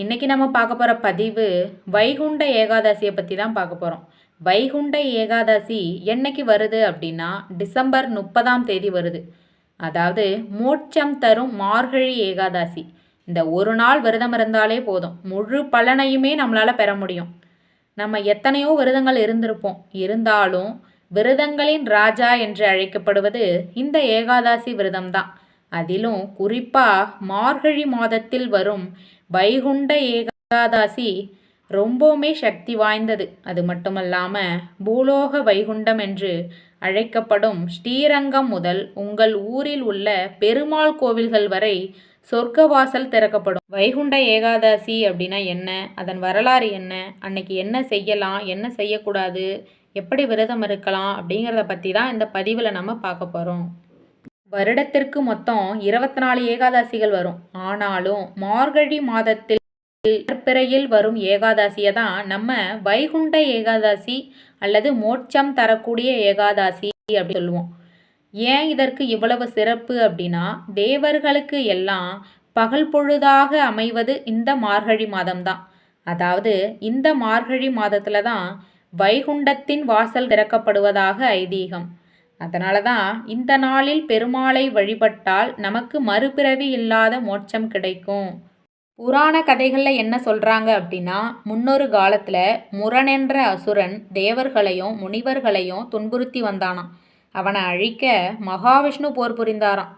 இன்றைக்கி நம்ம பார்க்க போகிற பதிவு வைகுண்ட ஏகாதசியை பற்றி தான் பார்க்க போகிறோம் வைகுண்ட ஏகாதசி என்னைக்கு வருது அப்படின்னா டிசம்பர் முப்பதாம் தேதி வருது. அதாவது மோட்சம் தரும் மார்கழி ஏகாதசி. இந்த ஒரு நாள் விரதம் இருந்தாலே போதும். முழு பலனையுமே நம்மளால் பெற முடியும். நம்ம எத்தனையோ விரதங்கள் இருந்திருப்போம். இருந்தாலும் விரதங்களின் ராஜா என்று அழைக்கப்படுவது இந்த ஏகாதசி விரதம்தான் அதிலும் குறிப்பாக மார்கழி மாதத்தில் வரும் வைகுண்ட ஏகாதாசி ரொம்பவுமே சக்தி வாய்ந்தது. அது மட்டுமல்லாமல் பூலோக வைகுண்டம் என்று அழைக்கப்படும் ஸ்ரீரங்கம் முதல் உங்கள் ஊரில் உள்ள பெருமாள் கோவில்கள் வரை சொர்க்கவாசல் திறக்கப்படும். வைகுண்ட ஏகாதசி அப்படின்னா என்ன? அதன் வரலாறு என்ன? அன்னைக்கு என்ன செய்யலாம்? என்ன செய்யக்கூடாது? எப்படி விரதம் இருக்கலாம்? அப்படிங்கிறத பற்றி தான் இந்த பதிவில் நம்ம பார்க்க போகிறோம் வருடத்திற்கு மொத்தம் இருபத்தி நாலு ஏகாதசிகள் வரும். ஆனாலும் மார்கழி மாதத்தில் பிறையில் வரும் ஏகாதசியை தான் நம்ம வைகுண்ட ஏகாதசி அல்லது மோட்சம் தரக்கூடிய ஏகாதசி அப்படி சொல்லுவோம். ஏன் இதற்கு இவ்வளவு சிறப்பு அப்படின்னா தேவர்களுக்கு எல்லாம் பகல் பொழுதாக அமைவது இந்த மார்கழி மாதம்தான். அதாவது இந்த மார்கழி மாதத்துல தான் வைகுண்டத்தின் வாசல் திறக்கப்படுவதாக ஐதீகம். அதனால தான் இந்த நாளில் பெருமாளை வழிபட்டால் நமக்கு மறுபிறவி இல்லாத மோட்சம் கிடைக்கும். புராண கதைகளில் என்ன சொல்கிறாங்க அப்படின்னா முன்னொரு காலத்தில் முரண் என்ற அசுரன் தேவர்களையும் முனிவர்களையும் துன்புறுத்தி வந்தானாம். அவனை அழிக்க மகாவிஷ்ணு போர் புரிந்தாராம்.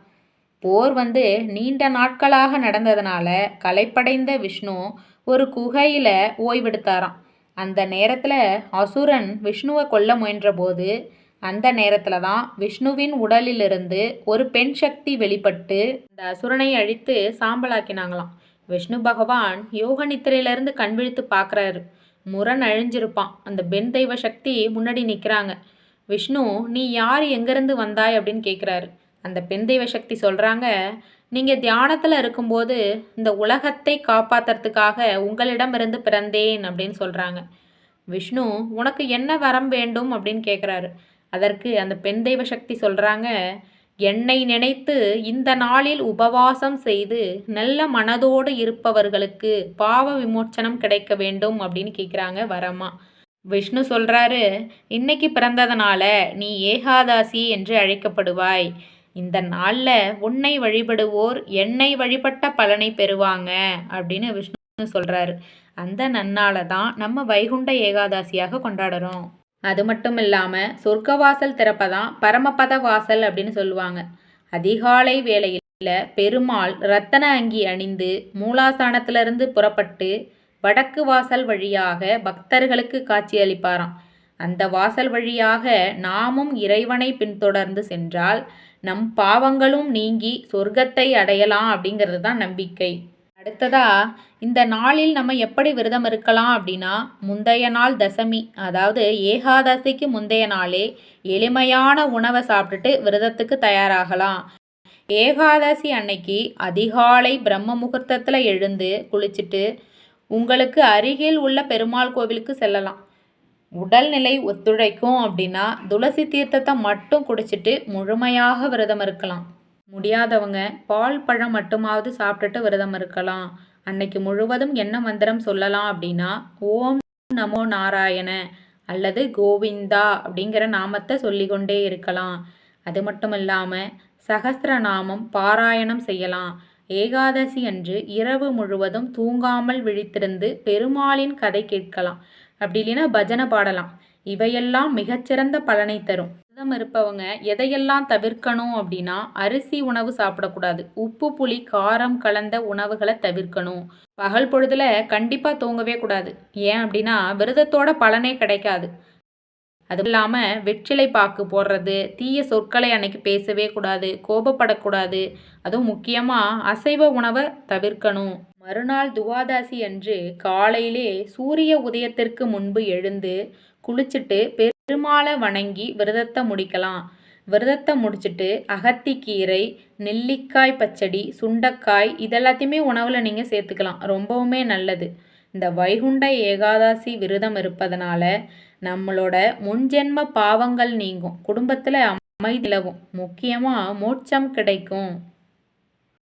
போர் வந்து நீண்ட நாட்களாக நடந்ததுனால கலைப்படைந்த விஷ்ணு ஒரு குகையில் ஓய்வெடுத்தாராம். அந்த நேரத்தில் அசுரன் விஷ்ணுவை கொல்ல முயன்றபோது அந்த நேரத்தில் தான் விஷ்ணுவின் உடலிலிருந்து ஒரு பெண் சக்தி வெளிப்பட்டு அந்த அசுரனை அழித்து சாம்பலாக்கினாங்களாம். விஷ்ணு பகவான் யோக நித்திரையிலேருந்து கண் விழித்து பார்க்குறாரு. முரண் அழிஞ்சிருப்பான். அந்த பெண் தெய்வ சக்தி முன்னாடி நிற்கிறாங்க விஷ்ணு நீ யார்? எங்கேருந்து வந்தாய்? அப்படின்னு கேட்குறாரு அந்த பெண் தெய்வ சக்தி சொல்கிறாங்க நீங்கள் தியானத்தில் இருக்கும்போது இந்த உலகத்தை காப்பாற்றுறதுக்காக உங்களிடமிருந்து பிறந்தேன் அப்படின்னு சொல்கிறாங்க விஷ்ணு உனக்கு என்ன வரம் வேண்டும்? அப்படின்னு கேட்குறாரு அதற்கு அந்த பெண் தெய்வ சக்தி சொல்கிறாங்க என்னை நினைத்து இந்த நாளில் உபவாசம் செய்து நல்ல மனதோடு இருப்பவர்களுக்கு பாவ விமோச்சனம் கிடைக்க வேண்டும் அப்படின்னு கேட்குறாங்க வரமா விஷ்ணு சொல்கிறாரு இன்னைக்கு பிறந்ததுனால நீ ஏகாதாசி என்று அழைக்கப்படுவாய். இந்த நாளில் உன்னை வழிபடுவோர் என்னை வழிபட்ட பலனை பெறுவாங்க அப்படின்னு விஷ்ணு சொல்கிறாரு அந்த நன்னால தான் நம்ம வைகுண்ட ஏகாதாசியாக கொண்டாடுறோம். அது மட்டும் இல்லாமல் சொர்க்கவாசல் திறப்பதான் பரமபத வாசல் அப்படின்னு சொல்லுவாங்க. அதிகாலை வேளையில் பெருமாள் ரத்தன அங்கி அணிந்து மூலாசானத்திலிருந்து புறப்பட்டு வடக்கு வாசல் வழியாக பக்தர்களுக்கு காட்சியளிப்பாராம் அந்த வாசல் வழியாக நாமும் இறைவனை பின்தொடர்ந்து சென்றால் நம் பாவங்களும் நீங்கி சொர்க்கத்தை அடையலாம் அப்படிங்கிறது தான் நம்பிக்கை. அடுத்ததா இந்த நாளில் நம்ம எப்படி விரதம் இருக்கலாம் அப்படின்னா முந்தைய நாள் தசமி அதாவது ஏகாதசிக்கு முந்தைய நாளே எளிமையான உணவை சாப்பிட்டுட்டு விரதத்துக்கு தயாராகலாம். ஏகாதசி அன்னைக்கு அதிகாலை பிரம்ம முகூர்த்தத்தில் எழுந்து குளிச்சுட்டு உங்களுக்கு அருகில் உள்ள பெருமாள் கோவிலுக்கு செல்லலாம். உடல்நிலை ஒத்துழைக்கும் அப்படின்னா துளசி தீர்த்தத்தை மட்டும் குடிச்சிட்டு முழுமையாக விரதம் இருக்கலாம். முடியாதவங்க பால் பழம் மட்டுமாவது சாப்பிட்டுட்டு விரதம் இருக்கலாம். அன்னைக்கு முழுவதும் என்ன மந்திரம் சொல்லலாம் அப்படின்னா ஓம் நமோ நாராயண அல்லது கோவிந்தா அப்படிங்கிற நாமத்தை சொல்லிக்கொண்டே இருக்கலாம். அது மட்டும் இல்லாமல் சகசிரநாமம் பாராயணம் செய்யலாம். ஏகாதசி அன்று இரவு முழுவதும் தூங்காமல் விழித்திருந்து பெருமாளின் கதை கேட்கலாம். அப்படி இல்லைன்னா பஜனை பாடலாம். இவையெல்லாம் மிகச்சிறந்த பலனை தரும். விரதம் இருப்பவங்க எதையெல்லாம் தவிர்க்கணும் அப்படின்னா அரிசி உணவு சாப்பிடக்கூடாது. உப்பு புளி காரம் கலந்த உணவுகளை தவிர்க்கணும். பகல் பொழுதுல கண்டிப்பாக தூங்கவே கூடாது. ஏன் அப்படின்னா விரதத்தோட பலனே கிடைக்காது. அதுவும் இல்லாமல் வெற்றிலை பாக்கு போடுறது தீய சொற்களை அன்னைக்கு பேசவே கூடாது கோபப்படக்கூடாது. அதுவும் முக்கியமாக அசைவ உணவை தவிர்க்கணும். மறுநாள் துவாதாசி அன்று காலையிலே சூரிய உதயத்திற்கு முன்பு எழுந்து குளிச்சுட்டு பெருமாளை வணங்கி விரதத்தை முடிக்கலாம். விரதத்தை முடிச்சுட்டு அகத்திக்கீரை நெல்லிக்காய் பச்சடி சுண்டக்காய் இதெல்லாத்தையுமே உணவில் நீங்கள் சேர்த்துக்கலாம். ரொம்பவுமே நல்லது. இந்த வைகுண்ட ஏகாதசி விரதம் இருப்பதனால நம்மளோட முன்ஜென்ம பாவங்கள் நீங்கும். குடும்பத்தில் அமைதிலவும் முக்கியமாக மோட்சம் கிடைக்கும்.